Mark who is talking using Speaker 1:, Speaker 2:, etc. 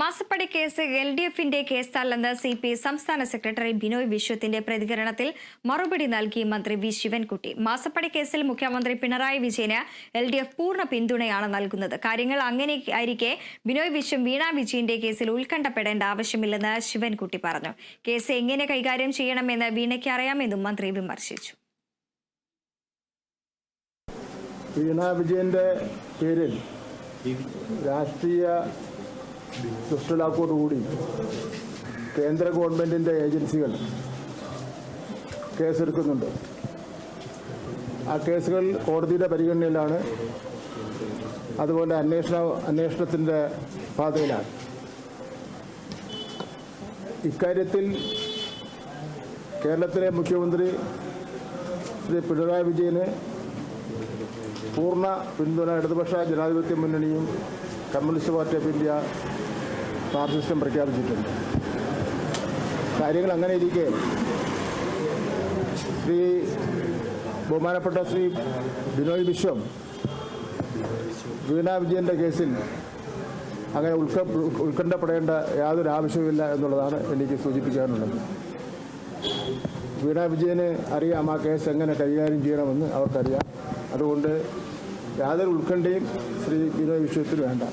Speaker 1: മാസപ്പടി case L D എഫിന്റെ കേസല്ലെന്ന് സി പി സംസ്ഥാന സെക്രട്ടറി ബിനോയ് വിശ്വത്തിന്റെ പ്രതികരണത്തിൽ മറുപടി നൽകി മന്ത്രി വി ശിവൻകുട്ടി. മാസപ്പടി കേസിൽ മുഖ്യമന്ത്രി പിണറായി വിജയന് എൽ ഡി എഫ് പൂർണ പിന്തുണയാണ് നൽകുന്നത്. കാര്യങ്ങൾ അങ്ങനെ ആയിരിക്കെ ബിനോയ് വിശ്വം വീണ വിജയന്റെ കേസിൽ ഉത്കണ്ഠപ്പെടേണ്ട ആവശ്യമില്ലെന്ന് ശിവൻകുട്ടി പറഞ്ഞു. കേസ് എങ്ങനെ കൈകാര്യം ചെയ്യണമെന്ന് വീണയ്ക്ക് അറിയാമെന്നും മന്ത്രി വിമർശിച്ചു.
Speaker 2: വീണ വിജയന്റെ പേരിൽ രാഷ്ട്രീയ ദുഷ്ടലാക്കോടുകൂടി കേന്ദ്ര ഗവൺമെന്റിന്റെ ഏജൻസികൾ കേസെടുക്കുന്നുണ്ട്. ആ കേസുകൾ കോടതിയുടെ പരിഗണനയിലാണ്. അതുപോലെ അന്വേഷണ അന്വേഷണത്തിന്റെ പാതയിലാണ്. ഇക്കാര്യത്തിൽ കേരളത്തിലെ മുഖ്യമന്ത്രി ശ്രീ പിണറായി വിജയന് പൂർണ പിന്തുണ ഇടതുപക്ഷ ജനാധിപത്യ മുന്നണിയും കമ്മ്യൂണിസ്റ്റ് പാർട്ടി ഓഫ് ഇന്ത്യ മാർക്സിസ്റ്റും പ്രഖ്യാപിച്ചിട്ടുണ്ട്. കാര്യങ്ങൾ അങ്ങനെ ഇരിക്കെ ശ്രീ ബഹുമാനപ്പെട്ട ശ്രീ ബിനോയ് വിശ്വം വീണ വിജയന്റെ കേസിൽ അങ്ങനെ ഉത്ക ഉത്കണ്ഠപ്പെടേണ്ട യാതൊരു ആവശ്യവുമില്ല എന്നുള്ളതാണ് എനിക്ക് സൂചിപ്പിക്കാനുള്ളത്. വീണ വിജയന് അറിയാം ആ കേസ് എങ്ങനെ കൈകാര്യം ചെയ്യണമെന്ന് അവർക്കറിയാം. അതുകൊണ്ട് യാതൊരു ഉത്കണ്ഠയും ശ്രീ ബിനോയ് വിശ്വത്തിന് വേണ്ട.